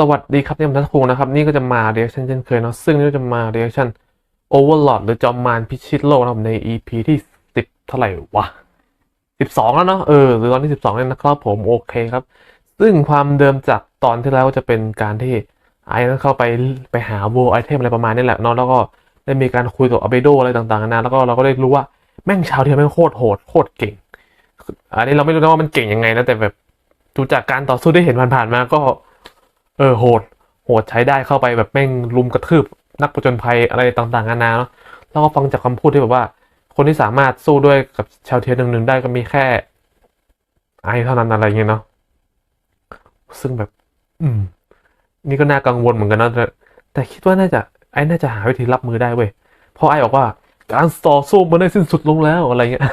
สวัสดีครับนี่ผมทัศพงศ์นะครับ นี่ก็จะมาเรียกชันเช่นเคยเนาะซึ่งนี่ก็จะมาเรียกชัน Overlord หรือจอมมารพิชิตโลกนะครับใน EP ที่สิบเท่าไหร่วะสิบสองแล้วเนาะเออหรือตอนที่สิบสองเนี่ยนะครับผมโอเคครับ ซึ่งความเดิมจากตอนที่แล้วก็จะเป็นการที่ไอ้นั้นเข้าไปไปหาโวไอเทมอะไรประมาณนี้แหละเนาะแล้วก็ได้มีการคุยกับอเบโดอะไรต่างๆนานาแล้วก็เราก็ได้รู้ว่าแม่งชาวเทียมแม่งโคตรโหดโคตรเก่ง อันนี้เราไม่รู้นะว่ามันเก่งยังไงนะแต่แบบดูจากการต่อสู้ที่เห็นผ่านๆมาก็ เออโหด โหดใช้ได้เข้าไปแบบแม่งลุมกระทืบ นักผจญภัยอะไรต่างๆนานาเนาะแล้วก็ฟังจากคำพูดที่แบบว่า คนที่สามารถสู้ด้วยกับชาวเทียนหนึ่งๆได้ก็มีแค่ไอเท่านั้นอะไรเงี้ยเนาะซึ่งแบบ อืม นี่ก็น่ากังวลเหมือนกันนะแต่แต่คิดว่าน่าจะไอ้น่าจะหาวิธีรับมือได้เว้ยเพราะไอ้บอกว่าการต่อสู้มันได้สิ้นสุดลงแล้วอะไรเงี้ย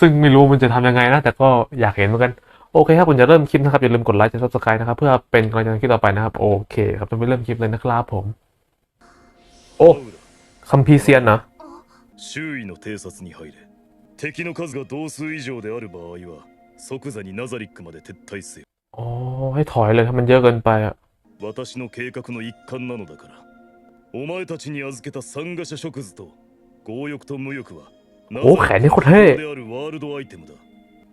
ซึ่งไม่รู้มันจะทำยังไงนะแต่ก็อยากเห็นเหมือนกัน โอเคครับผมจะเริ่มคลิปนะครับ อย่าลืมกดไลค์กด subscribe นะครับ เพื่อเป็นกำลังใจในคลิปต่อไปนะครับ โอเคครับจะไปเริ่มคลิปเลยนะครับผม โอ้คัมพีร์เซียนเนาะ 周囲の偵察に入れ敵の数が同数以上である場合は即座にナザリックまで撤退せよ อ๋อ ให้ถอยเลยถ้ามันเยอะเกินไปอ่ะ 私の計画の一環なのだからお前たちに預けた参加者植図と強欲と無欲はナおแขนนี่โคตรเท่ であるワールドアイテムだ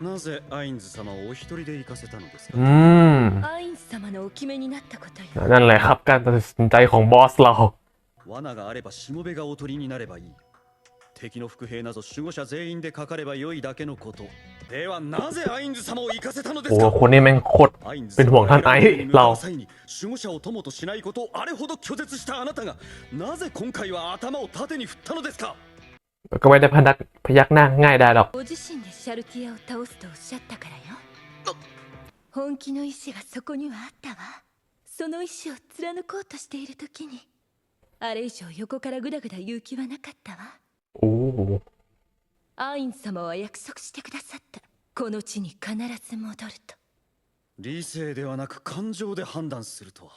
なぜアインズ様をお一人で行かせたのですか อืม アインス様のお決めになったことよ นั่นแหละครับการตัดสินใจของบอสเรา 罠があればしもべがおとりになればいい敵の伏兵など守護者全員でかかれば良いだけのことではなぜアインズ様を行かせたので โอ้ す โห か คนนี้แม่งโคตร アインズ เป็นห่วงท่านไอ้ に向か เรา う際に守護者を友としないことをあれほど拒絶したあなたがなぜ今回は頭を盾に振ったのですか ก็ไม่ได้พนักพยักหน้าง่ายได้หรอก ご自身でシャルティアを倒すとおっしゃったからよ本気の意志がそこにはあったわその意志を貫こうとしている時にあれ以上横からグダグダ言う気はなかったわ โอ้โห アイン様は約束してくださったこの地に必ず戻ると理性ではなく感情で判断するとは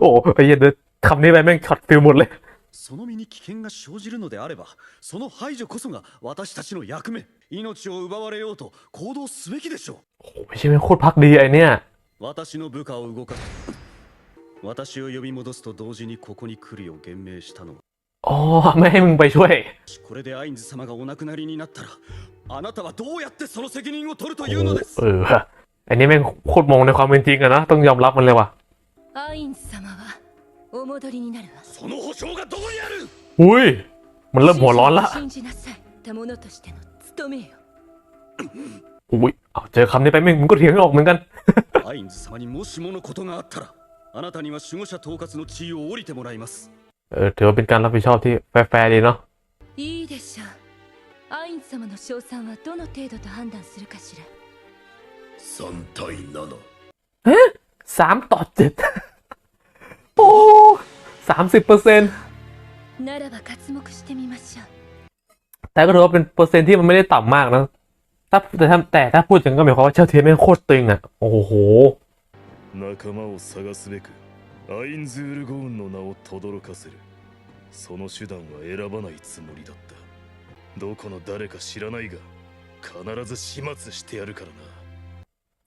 โอ้ไอ้เหี้ยเดินคำนี้ไปแม่งช็อตฟิลหมดเลย その身に危険が生じるのであればその排除こそが私たちの役目命を奪われようと行動すべきでしょ โอ้โหไม่ใช่แม่งโคตรพักดีไอเนี่ย う私の部下を動かす私を呼び戻すと同時にここに来るよう言命したのは อ๋อไม่ให้มึงไปช่วย これでアインズ様がお亡くなりになったらあなたはどうやってその責任を取るというのです เอออันนี้แม่งโคตรมองในความเป็นจริงอะนะต้องยอมรับมันเลยว่ะ アイン様は お戻りになるわその保証がどこにある อุ้ย มันเริ่มหัวร้อนละ 信じなさいたものとしての務めよ อุ้ยเอาเจอคำนี้ไปแม่งมึงก็เถียงไม่ออกเหมือนกัน アインズ様にもしものことがあったらあなたには守護者統括の地位を降りてもらいます เออถือว่าเป็นการรับผิดชอบที่แฟร์ๆดีเนาะ いいでしょうアイン様の賞賛はどの程度と判断するかしら3対7 สามต่อเจ็ด โ อ้สามสิบเปอร์เซ็นต์ ならば刮目してみましょう แต่ก็ถือว่าเป็นเปอร์เซ็นต์ที่มันไม่ได้ต่ำมากนะถ้าแต่ถ้าแต่ถ้าพูดถึงก็หมายความว่าเชลเทียนแม่งโคตรตึงอะโอ้โห 仲間を探すべくアインズールゴーンの名を轟かせるその手段は選ばないつもりだったどこの誰か知らないが必ず始末してやるからな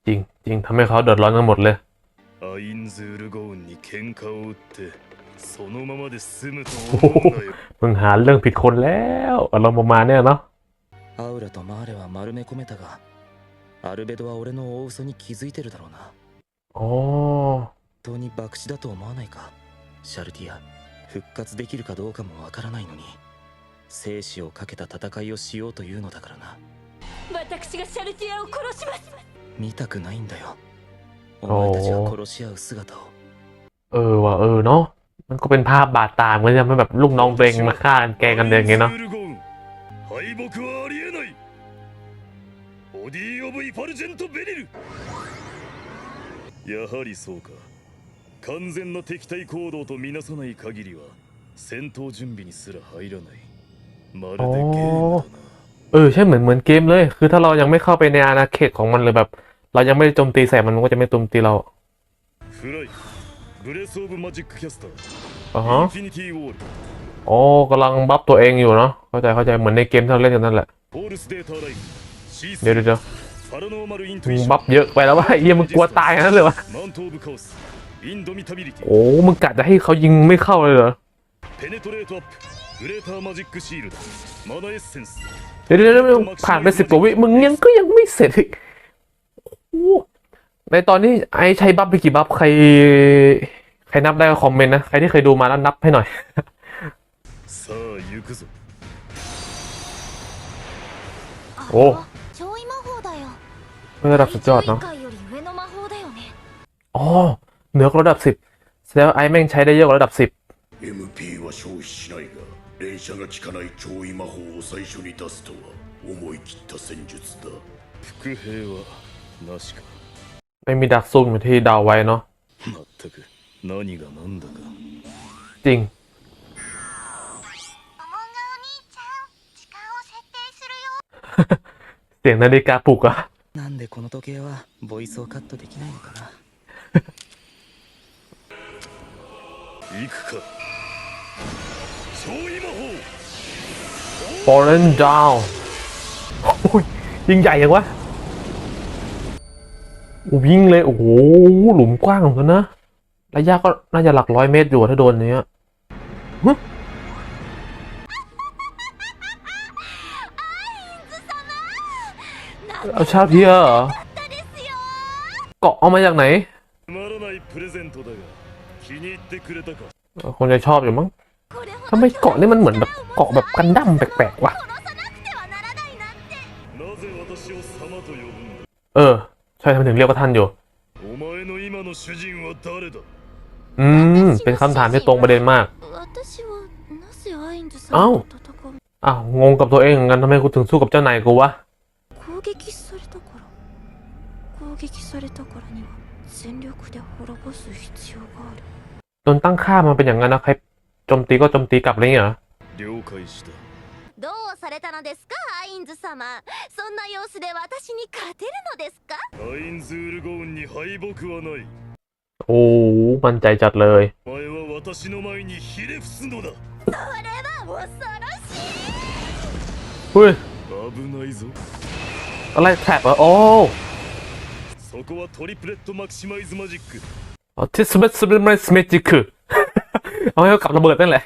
จริงจริงทำให้เขาเดือดร้อนกันหมดเลย アインズールゴーンに喧嘩を売ってそのままで済むと思うなよ มึงหาเรื่องผิดคนแล้วอารมณ์ประมาณเนี้ยเนาะ アウラとマーレは丸め込めたがアルベドは俺の大嘘に気づいてるだろうな อ๋อ 本当に爆死だと思わないかシャルティア復活できるかどうかもわからないのに生死をかけた戦いをしようというのだからな私がシャルティアを殺します見たくないんだよ お前たเออว่ะเออเนาะมันก็เป็นภาพบาดตาเหมือนจะมัแบบลูกน้องเบงมาฆ่ากันแกงกันเอย่างเงี้ยเนาะ敗北はありえないオディ・オブ・イファルジェント・ベリルやはりそうか完全な敵対行動とみなさない限りは戦闘準備にすら入らないまるでゲームだなเออใช่เหมือนเหมือนเกมเลย คือถ้าเรายังไม่เข้าไปในอาณาเขตของมันเลยแบบ เรายังไม่ได้โจมตีแส่มันมันก็จะไม่โจมตีเราอ๋อฮะโอ้กำลังบัฟตัวเองอยู่เนาะเข้าใจเข้าใจเหมือนในเกมที่เราเล่นกันนั่นแหละเดี๋ยวเดี๋ยวมึงบัฟเยอะไปแล้วว่าเยี่ยมึงกลัวตายนั่นเลยวะโอ้มึงกะจะให้เขายิงไม่เข้าเลยเหรอเดี๋ยวเดี๋ยวผ่านไปสิบกว่าวิมึงยังก็ยังไม่เสร็จอีก ในตอนนี้ไอ้ใช้บัฟไปกี่บัฟใคร ใครนับได้ก็คอมเมนต์นะ ใครที่เคยดูมาแล้วนับให้หน่อย さあ行くぞお超位魔法だよ เป็นระดับสุดยอดเนาะ 界より上の魔法だよね อ๋อเหนือกว่าระดับสิบแสดงว่าไอ้แม่งใช้ได้เยอะกว่าระดับสิบ MP は消費しないが連射が効かない超位魔法を最初に出すとは思い切った戦術だ伏兵は なしか ไม่มีดักซุ่มเหมือนที่เดาไว้เนาะ まったく何が何だか จริง เสียงนาฬิกาปลุกอะ なんでこの時計はボイスをカットできないのかな行くか超位魔法 Fallen Down โอ้ยยิงใหญ่ยังวะ วิ่งเลย โอ้โห หลุมกว้างเหมือนกันนะ ระยะก็น่าจะหลักร้อยเมตรอยู่ถ้าโดนเนี้ยเอาชาเทียเหรอ เกาะเอามาจากไหนคงจะชอบอยู่มั้งทำไมเกาะนี่มันเหมือนแบบเกาะแบบกันดั้มแปลกๆวะเออ ใช่ทำไมถึงเรียกว่าท่านอยู่ อืม เป็นคำถามที่ตรงประเด็นมาก เอ้าอ้างงกับตัวเองงั้นทำไมกูถึงสู้กับเจ้านายกูวะโดนตั้งค่ามันเป็นอย่างนั้นนะใครโจมตีก็โจมตีกลับเลยเหรอ されたのですかアインズ様そんな様子で私に勝てるのですかアインズールゴーンに敗北はない โอ้มั่นใจจัดเลย お前は私の前にひれ伏すのだそれは恐ろしい เฮ้ย 危ないぞ อะไรแทร็บเหรอโอ้ そこはトリプレットマキシマイズマジック ทิสเมสเมสเมจิคือ เอาให้เขากลับระเบิดนั่นแหละ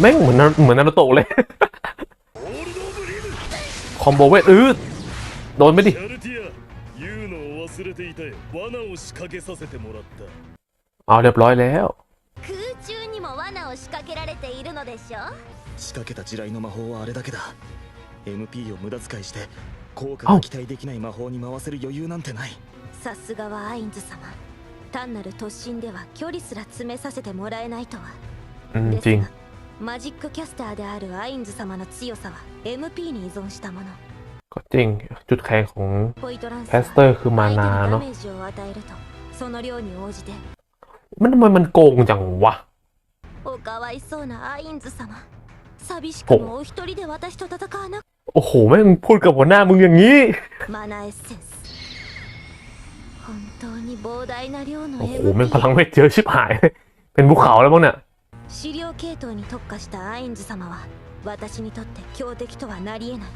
แม่งเหมือนนาเหมือนนารูโตะเลย ホールド・オブ・リム คอมโบเวทอืดโดนไปดิ シャルティア言うのを忘れていたよ罠を仕掛けさせてもらった เอาเรียบร้อยแล้ว 空中にも罠を仕掛けられているのでしょ仕掛けた地雷の魔法はあれだけだ MP を無駄遣いして効果あが期待できない魔法に回せる余裕なんてないさすがはアインズ様単なる突進では距離すら詰めさせてもらえないとは อืม で จริ す ง が マジックキャスターであるアインズ様の強さは MP に依存したもの ก็จริง จุดแข็งของ ポイトランス แคสเตอร์คือมา 相手 นา にダ เนาะ メージを与えるとその量に応じて มันทำไมมันโกงจังวะ おかわいそうなアインズ様寂しくもお一人で私と戦わな โอ้โหแม่งพูดกับหัวหน้ามึงอย่างนี้ マナエッセンス本当に膨大な量の โอ้โหแม่ง MP พลังเวทเยอะชิบหาย เป็นภูเขาแล้วมั้งเนี่ย 資料系統に特化したアインズ様は私にとって強敵とはなり得ない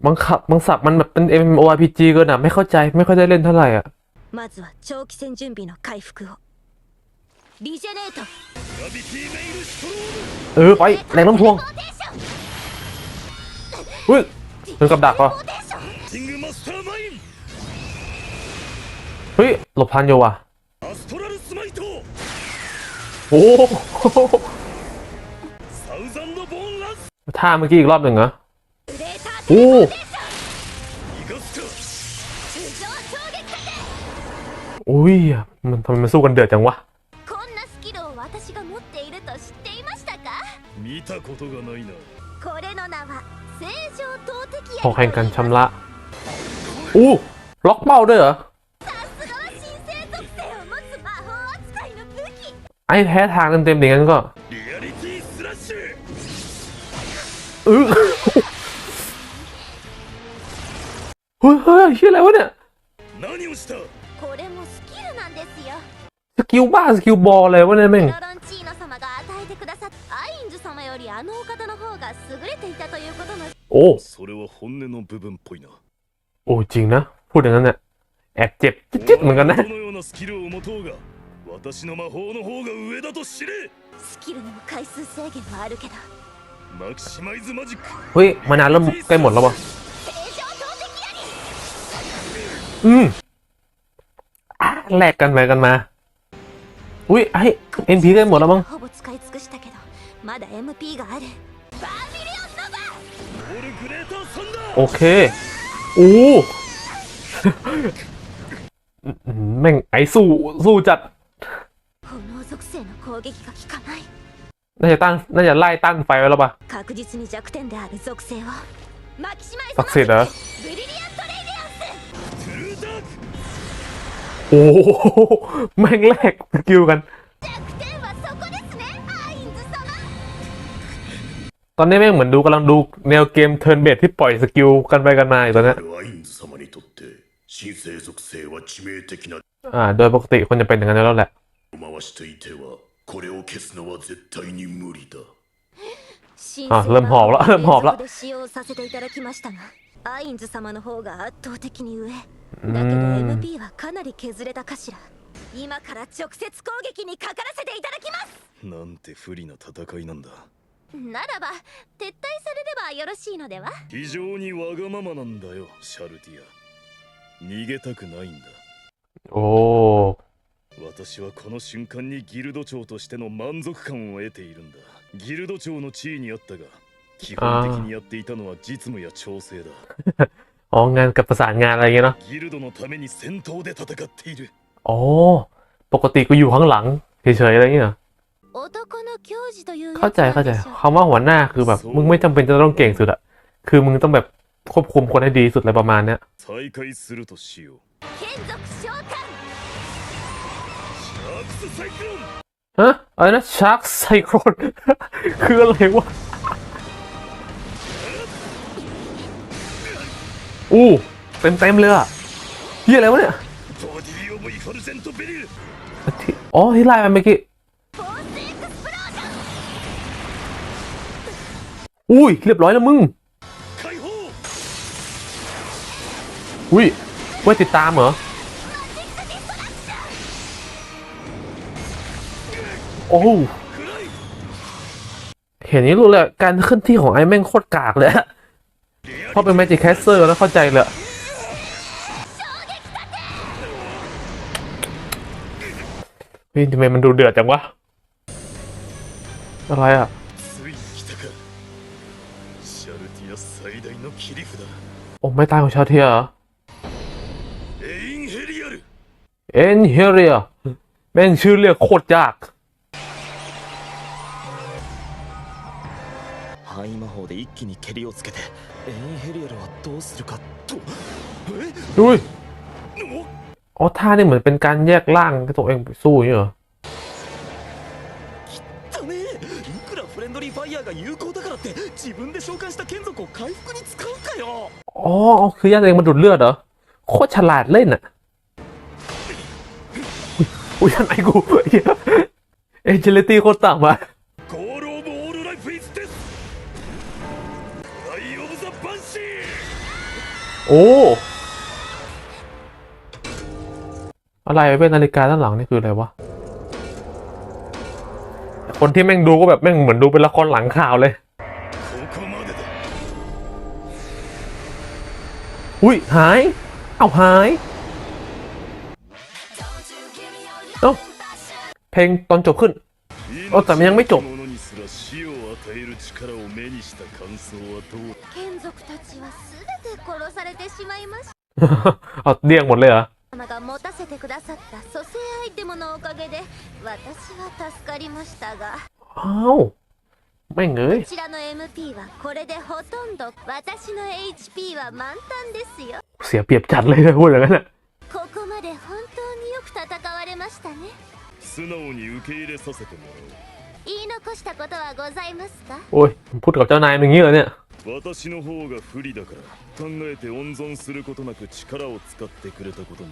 บางขับบางสับมันแบบเป็น MMORPG เกินอะ ไม่เข้าใจไม่ค่อยได้เล่นเท่าไหร่อะまずは長期戦準備の回復をリジェネートเออ ไป แรงน้ำท่วงอุ้ยถึงกับดักป่ะเฮ้ย หลบพันอยู่ว่ะ โอ้ท่าเมื่อกี้อีกรอบหนึ่งเหรอโอ้ยมันทำไมมันสู้กันเดือดจังวะพอแข่งกันชำระ อู้ ล็อกเป้าด้วยเหรอ ไอ้แพ้ทางเต็มๆเย่างนั้นก็เฮ้ยเฮ้ยชื่ออะไรวะเนี่ยสกิลบ้าสกิลบอลเลยวะเนี่ยแม่งโอ้โอ้จริงนะ พูดอย่างนั้นเนี่ยแอบเจ็บจิ๊ดๆเหมือนกันนะ 私の魔法の方が上だと知れスキルにも回数制限はあるけどマキシマイズマジックเฮ้ยมานานเริ่มใกล้หมดแล้ววะอืมแลกกันไปกันมา อุ้ยไอเอ็นพีได้หมดแล้วมั้งโอเคโอ้แม่งไอสู้สู้จัด 攻撃が効かない น่าจะตั้งน่าจะไล่ตั้งไฟไว้แล้วปะ 確実に弱点である属性をマキシマイズ作戦だブリリアントレイディアンストゥルーダーク โอ้โหแม่งแลกสกิลกัน 弱点はそこですねアインズ様 ตอนนี้แม่งเหมือนดูกำลังดูแนวเกมเทิร์นเบสที่ปล่อยสกิลกันไปกันมาอยู่ตอนเนี้ย アインズ様にとって神聖属性は致命的な อ่า โดยปกติคนจะเป็นอย่างนั้นอยู่แล้วแหละ 回していては これを消すのは絶対に無理だ神あเริ่มหอบละเริ่มหอบละ で使用させていただきましたがアインズ様の方が圧倒的に上だけどうん MP はかなり削れたかしら今から直接攻撃にかからせていただきますなんて不利な戦いなんだならば撤退されればよろしいのでは非常にわがままなんだよシャルティア逃げたくないんだ โอ้ 私はこの瞬間にギルド長としての満足感を得ているんだギルド長の地位にあったが基本的にやっていたのは実務や調整だ อ๋องานกับประสานงานอะไรเงี้ยเนาะ ギルドのために戦闘で戦っている อ๋อ ปกติกูอยู่ข้างหลังเฉยๆอะไรเงี้ย 男の教授というやつ เข้าใจ なん เข้าใจ でしょう คำว่าหัวหน้าคือแบบ มึงไม่จำเป็นจะต้องเก่งสุดอะคือมึงต้องแบบควบคุมคนให้ดีที่สุดอะไรประมาณเนี้ย ฮะอะไรนะชาร์กไซโครนคืออะไรวะอู้เต็มเต็มเลยอะเฮียอะไรวะเนี่ยอ๋อที่ไล่มาเมื่อกี้อุ้ยเรียบร้อยแล้วมึงอุ้ยไว้ติดตามเหรอ โอ้เห็นนี้รู้เลยการขึ้นที่ของไอ้แม่งโคตรกากเลยเพราะเป็นแมจิกแคสเซอร์แล้วเข้าใจเลยนี่ทำไมมันดูเดือดจังวะ อะไรอะโอ้ไม่ตายของชาเทียเหรอเอ็นเฮเรียแม่งชื่อเรียกโคตรยาก 範囲魔法で一気に蹴りをつけてエインヘリアルはどうするかとえ อุ้ย お อ๋อท่านี่เหมือนเป็นการแยกร่างตัวเองไปสู้อย่างนี้เหรอ だねいくらフレンドリーファイヤーが有効だからって自分で召喚した眷属を回復に使うかよ อ๋อเอาคือแยกตัวเองมาดูดเลือดเหรอ โคตรฉลาดเล่นอ่ะ อุ๊ยอุ้ยอันไหนกูเหี้ยเอเจลิตี้โคตรต่ำอ่ะ ゴ โอ้ อะไรเป็นนาฬิกาด้านหลังนี่คืออะไรวะ คนที่แม่งดูก็แบบแม่งเหมือนดูเป็นละครหลังข่าวเลย ここまでだ อุ้ยหาย เอาหาย เอ้าเพลงตอนจบขึ้น おっとยังไม่จบ 命のにすら死を与える力を目にした感想はどう眷属たちは全て 殺されてしまいました เอาเดี่ยงหมดเลยเหรอ 様が持たせてくださった蘇生アイテムのおかげで私は助かりましたが อ้าวไม่งเอ้ย こちらの MP はこれでほとんど私の HP は満タンですよ เสียเปรียบจัดเลยนะพูดอย่างนั้นอ่ะ ここまで本当によく戦われましたねそ 素直に受け入れさせても言い残したことはございますか โอ้ยผมพูดกับเจ้านายมันอย่างนี้เหรอเนี่ย らう 私の方が不利だから考えて温存することなく力を使ってくれたことに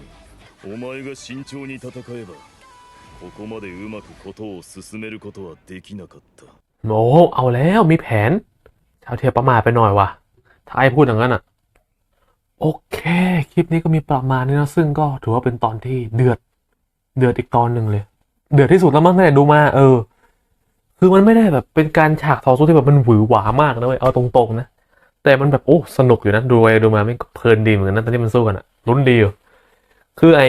お前が慎重に戦えばここまでうまくことを進めることはできなかった โอ้เอาแล้วมีแผน ชาวเทียประมาทไปหน่อยว่ะ ถ้าไอ้พูดอย่างนั้นอ่ะ โอเค คลิปนี้ก็มีประมาณนี้นะ ซึ่งก็ถือว่าเป็นตอนที่เดือด เดือดอีกตอนหนึ่งเลย เดือดที่สุดแล้วมั้งตั้งแต่ดูมา เออ คือมันไม่ได้แบบเป็นการฉากต่อสู้ที่แบบมันหวือหวามากนะเว้ยเอาตรงๆนะแต่มันแบบโอ้สนุกอยู่นะดูไปดูมาไม่เพลินดีเหมือนกันนะตอนที่มันสู้กันอะลุ้นดีอยู่คือไอ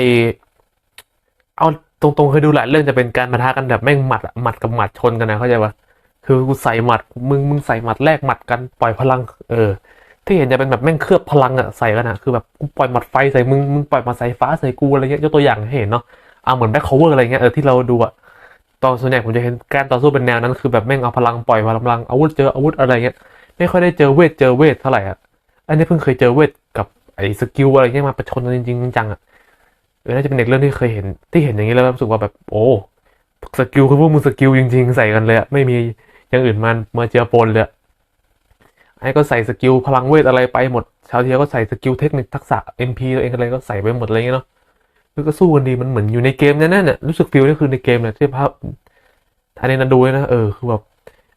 เอาตรงๆเคยดูหลายเรื่องจะเป็นการปะทะกันแบบแม่งหมัดหมัดกับหมัดชนกันนะเข้าใจปะคือกูใส่หมัดมึงมึงใส่หมัดแลกหมัดกันปล่อยพลัง เออ ที่เห็นจะเป็นแบบแม่งเคลือบพลังอะใส่กันอะคือแบบกูปล่อยหมัดไฟใส่มึงมึงปล่อยหมัดสายฟ้าใส่กูอะไรเงี้ยยกตัวอย่างให้เห็นเนาะเอาเหมือนแบ็คโคเวอร์อะไรเงี้ยเออที่เราดูอะ อนส่วนใหญ่ผมจะเห็นการต่อสู้เป็นแนวนั้นคือแบบแม่งเอาพลังปล่อยพลังอาวุธเจออาวุธอะไรเงี้ยไม่ค่อยได้เจอเวทเจอเวทเท่าไหร่อะอันนี้เพิ่งเคยเจอเวทกับไอ้สกิลอะไรเงี้ยมาประชนจริงจังๆอะเออน่าจะเป็นเด็กเรื่องที่เคยเห็นที่เห็นอย่างนี้แล้วรู้สึกว่าแบบโอ้สกิลคือพวกมึงสกิลจริง ๆ ใส่กันเลยไม่มีอย่างอื่นมันมาเจอปนเลยไอ้ก็ใส่สกิลพลังเวทอะไรไปหมด ชาวเทียก็ใส่สกิลเทคนิคทักษะ MP ตัวเองอะไรก็ใส่ไปหมดอะไรเงี้ยเนาะ คือก็สู้กันดีมันเหมือนอยู่ในเกมนั่นน่ะรู้สึกฟิลนี่คือในเกมเลยที่ภาพทานในนั้นดูเลยนะเออคือแบบ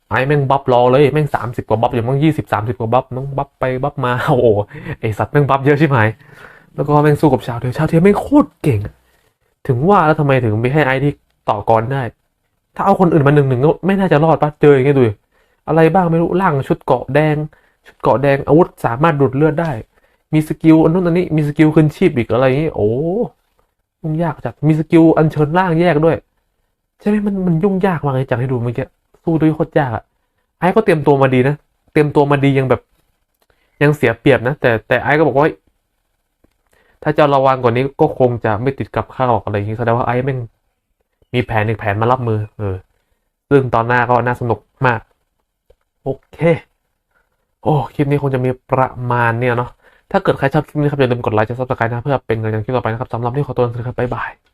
ไอ้แม่งบัฟรอเลยแม่งสามสิบกว่าบัฟอย่างมั่งยี่สิบสามสิบกว่าบัฟน้องบัฟไปบัฟมาโอ้โหไอสัตว์แม่งบัฟเยอะใช่ไหมแล้วก็แม่งสู้กับชาวเทียชาวเทียแม่งโคตรเก่ง ถึงว่าแล้วทำไมถึงไม่ให้ไอ้ที่ต่อกรได้ ถ้าเอาคนอื่นมาหนึ่งหนึ่งก็ไม่น่าจะรอดปะเจออย่างเงี้ยดูอะไรบ้างไม่รู้ร่างชุดเกาะแดง ชุดเกาะแดงอาวุธสามารถดูดเลือดได้ มีสกิลอันนู้นอันนี้มีสกิลขึ้นชีพอีกอะไรอย่างนี้โอ้ ยุ่งยากจัดมีสกิลอัญเชิญร่างแยกด้วย ใช่ไหมมันมันยุ่งยากมากเลยจากที่ดูเมื่อกี้สู้ด้วยโคตรยากอะไอ้ก็เตรียมตัวมาดีนะเตรียมตัวมาดียังแบบ ยังเสียเปรียบนะแต่แต่ไอ้ก็บอกว่า ถ้าจะระวังกว่านี้ก็คงจะไม่ติดกับข้าหรอกอะไรอย่างนี้แสดงว่าไอ้แม่งมีแผนอีกแผนมารับมือ เออซึ่งตอนหน้าก็น่าสนุกมาก โอเค โอ้คลิปนี้คงจะมีประมาณเนี่ยเนาะ ถ้าเกิดใครชอบคลิปนี้ครับอย่าลืมกดไลค์จะซับสไครต์นะเพื่อเป็นกำลังใจคลิปต่อไปนะครับสำหรับที่ขอตัวลาไปครับบ๊ายบาย